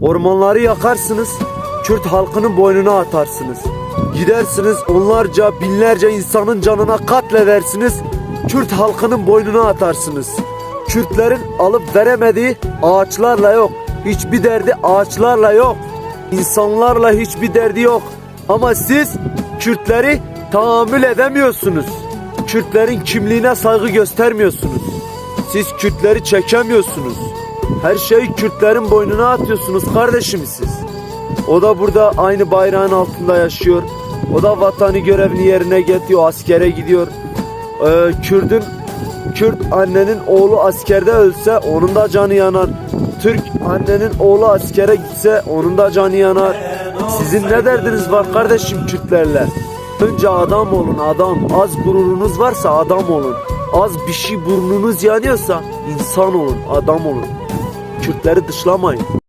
Ormanları yakarsınız, Kürt halkının boynuna atarsınız. Gidersiniz onlarca, binlerce insanın canına katledersiniz, Kürt halkının boynuna atarsınız. Kürtlerin alıp veremediği ağaçlarla yok. Hiçbir derdi ağaçlarla yok. İnsanlarla hiçbir derdi yok. Ama siz Kürtleri tahammül edemiyorsunuz. Kürtlerin kimliğine saygı göstermiyorsunuz. Siz Kürtleri çekemiyorsunuz. Her şeyi Kürtlerin boynuna atıyorsunuz kardeşim siz. O da burada aynı bayrağın altında yaşıyor. O da vatani görevini yerine getiriyor, askere gidiyor. Ee, Kürdün Kürt annenin oğlu askerde ölse onun da canı yanar. Türk annenin oğlu askere gitse onun da canı yanar. Sizin ne derdiniz var kardeşim Kürtlerle? Önce adam olun adam. Az gururunuz varsa adam olun. Az bir şey burnunuz yanıyorsa insan olun, adam olun. Kürtleri dışlamayın.